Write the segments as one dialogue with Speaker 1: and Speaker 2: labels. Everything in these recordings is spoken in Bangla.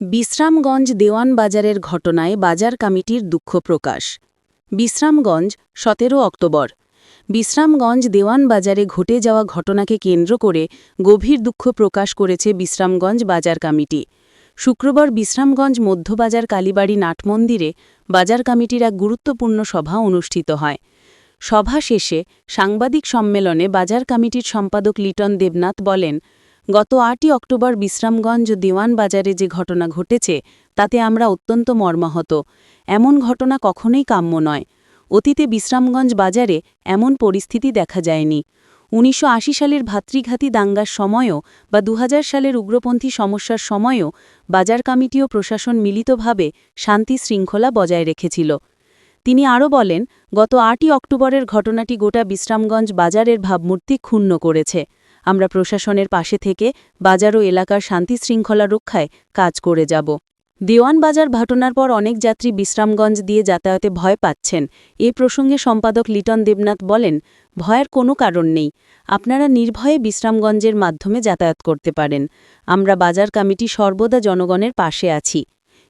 Speaker 1: বিশ্রামগঞ্জ দেওয়ান বাজারের ঘটনায় বাজার কমিটির দুঃখ প্রকাশ। বিশ্রামগঞ্জ, সতেরো অক্টোবর। বিশ্রামগঞ্জ দেওয়ান বাজারে ঘটে যাওয়া ঘটনাকে কেন্দ্র করে গভীর দুঃখ প্রকাশ করেছে বিশ্রামগঞ্জ বাজার কমিটি। শুক্রবার বিশ্রামগঞ্জ মধ্যবাজার কালীবাড়ি নাটমন্দিরে বাজার কমিটির এক গুরুত্বপূর্ণ সভা অনুষ্ঠিত হয়। সভা শেষে সাংবাদিক সম্মেলনে বাজার কমিটির সম্পাদক লিটন দেবনাথ বলেন গত আটই অক্টোবর বিশ্রামগঞ্জ দেওয়ান বাজারে যে ঘটনা ঘটেছে, তাতে আমরা অত্যন্ত মর্মাহত। এমন ঘটনা কখনোই কাম্য নয়। অতীতে বিশ্রামগঞ্জ বাজারে এমন পরিস্থিতি দেখা যায়নি। উনিশশো আশি সালের ভাতৃঘাতী দাঙ্গার সময়ও বা দু সালের উগ্রপন্থী সমস্যার সময়ও বাজার কমিটি ও প্রশাসন মিলিতভাবে শান্তি শৃঙ্খলা বজায় রেখেছিল। তিনি আরও বলেন, গত আটই অক্টোবরের ঘটনাটি গোটা বিশ্রামগঞ্জ বাজারের ভাবমূর্তি ক্ষুণ্ণ করেছে। আমরা প্রশাসনের পাশে থেকে বাজার ও এলাকার শান্তি শৃঙ্খলা রক্ষায় কাজ করে যাব। দেওয়ান বাজার ঘটনার পর অনেক যাত্রী বিশ্রামগঞ্জ দিয়ে যাতায়াতে ভয় পাচ্ছেন। এ প্রসঙ্গে সম্পাদক লিটন দেবনাথ বলেন, ভয়ের কোনো কারণ নেই। আপনারা নির্ভয়ে বিশ্রামগঞ্জের মাধ্যমে যাতায়াত করতে পারেন। আমরা বাজার কমিটি সর্বদা জনগণের পাশে আছি।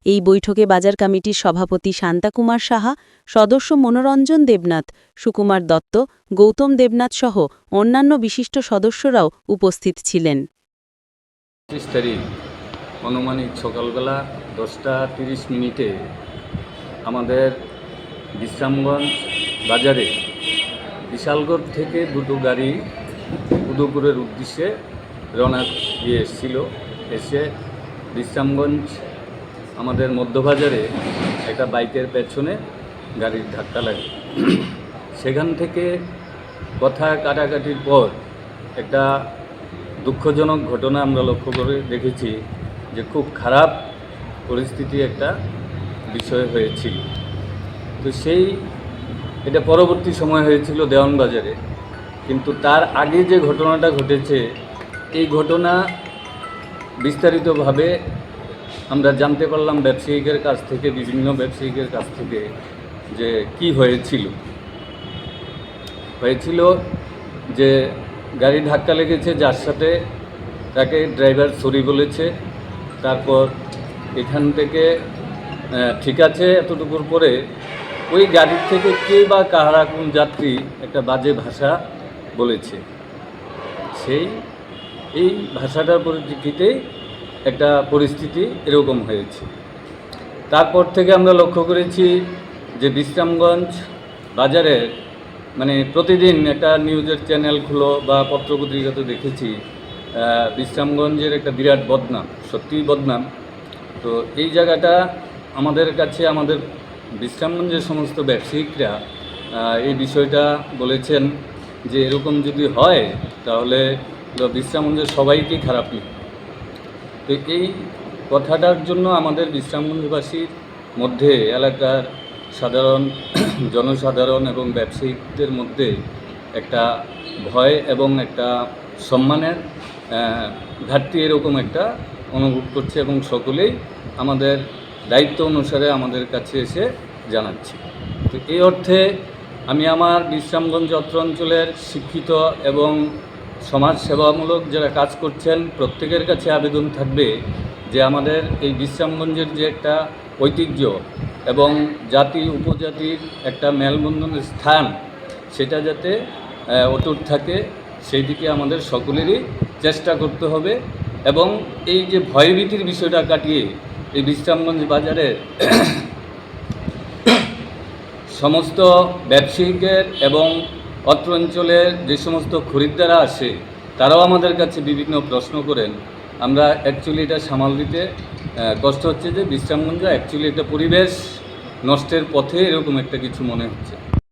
Speaker 1: এই বৈঠকে বাজার কমিটির সভাপতি শান্তাকুমার সাহা, সদস্য মনোরঞ্জন দেবনাথ, সুকুমার দত্ত, গৌতম দেবনাথ সহ অন্যান্য বিশিষ্ট সদস্যরাও উপস্থিত ছিলেন।
Speaker 2: অনুমানিক সকালবেলা দশটা তিরিশ মিনিটে আমাদের বিশ্রামগঞ্জ বাজারে বিশালগড় থেকে দুটো গাড়ি উদয়পুরের উদ্দেশ্যে রওনা দিয়ে এসেছিল। এসে বিশ্রামগঞ্জ আমাদের মধ্যবাজারে একটা বাইকের পেছনে গাড়ির ধাক্কা লাগে। সেখান থেকে কথা কাটাকাটির পর একটা দুঃখজনক ঘটনা আমরা লক্ষ্য করে দেখেছি যে খুব খারাপ পরিস্থিতি একটা বিষয় হয়েছিল। তো সেই এটা পরবর্তী সময় হয়েছিল দেওয়ানবাজারে। কিন্তু তার আগে যে ঘটনাটা ঘটেছে, এই ঘটনা বিস্তারিতভাবে আমরা জানতে পারলাম ব্যবসায়িকের কাছ থেকে, বিভিন্ন ব্যবসায়িকের কাছ থেকে যে কি হয়েছিল। হয়েছিল যে গাড়ি ধাক্কা লেগেছে, যার সাথে তাকে ড্রাইভার সরি বলেছে। তারপর এখান থেকে ঠিক আছে, এতটুকুর পরে ওই গাড়ির থেকে কে বা কাহারা কোন যাত্রী একটা বাজে ভাষা বলেছে। সেই, এই ভাষাটার পরিপ্রেক্ষিতেই একটা পরিস্থিতি এরকম হয়েছে। তারপর থেকে আমরা লক্ষ্য করেছি যে বিশ্রামগঞ্জ বাজারের মানে প্রতিদিন একটা নিউজের চ্যানেল খুলো বা পত্রপত্রিকাতে দেখেছি বিশ্রামগঞ্জের একটা বিরাট বদনাম, সত্যিই বদনাম। তো এই জায়গাটা আমাদের কাছে, আমাদের বিশ্রামগঞ্জের সমস্ত ব্যবসায়িকরা এই বিষয়টা বলেছেন যে এরকম যদি হয়, তাহলে বিশ্রামগঞ্জের সবাইকেই খারাপ লিখবে তো এই কথাটার জন্য আমাদের বিশ্রামগঞ্জবাসীর মধ্যে এলাকার সাধারণ, জনসাধারণ এবং ব্যবসায়িকদের মধ্যে একটা ভয় এবং একটা সম্মানের ঘাটতি এরকম একটা অনুভব করছে এবং সকলেই আমাদের দায়িত্ব অনুসারে আমাদের কাছে এসে জানাচ্ছে। তো এই অর্থে আমি আমার বিশ্রামগঞ্জ অত্র অঞ্চলের শিক্ষিত এবং সমাজ সেবামূলক যারা কাজ করছেন, প্রত্যেকের কাছে আবেদন থাকবে যে আমাদের এই বিশ্রামগঞ্জের যে একটা ঐতিহ্য এবং জাতি, উপজাতির একটা মেলবন্ধনের স্থান, সেটা যাতে অটুট থাকে, সেই দিকে আমাদের সকলেরই চেষ্টা করতে হবে এবং এই যে ভয়ভীতির বিষয়টা কাটিয়ে এই বিশ্রামগঞ্জ বাজারের সমস্ত ব্যবসায়িকের এবং অত্র অঞ্চলের যে সমস্ত খরিদ্দারা আসে, তারাও আমাদের কাছে বিভিন্ন প্রশ্ন করেন। আমরা অ্যাকচুয়ালি এটা সামাল দিতে কষ্ট হচ্ছে যে বিশ্রামগঞ্জ অ্যাকচুয়ালি একটা পরিবেশ নষ্টের পথে এরকম একটা কিছু মনে হচ্ছে।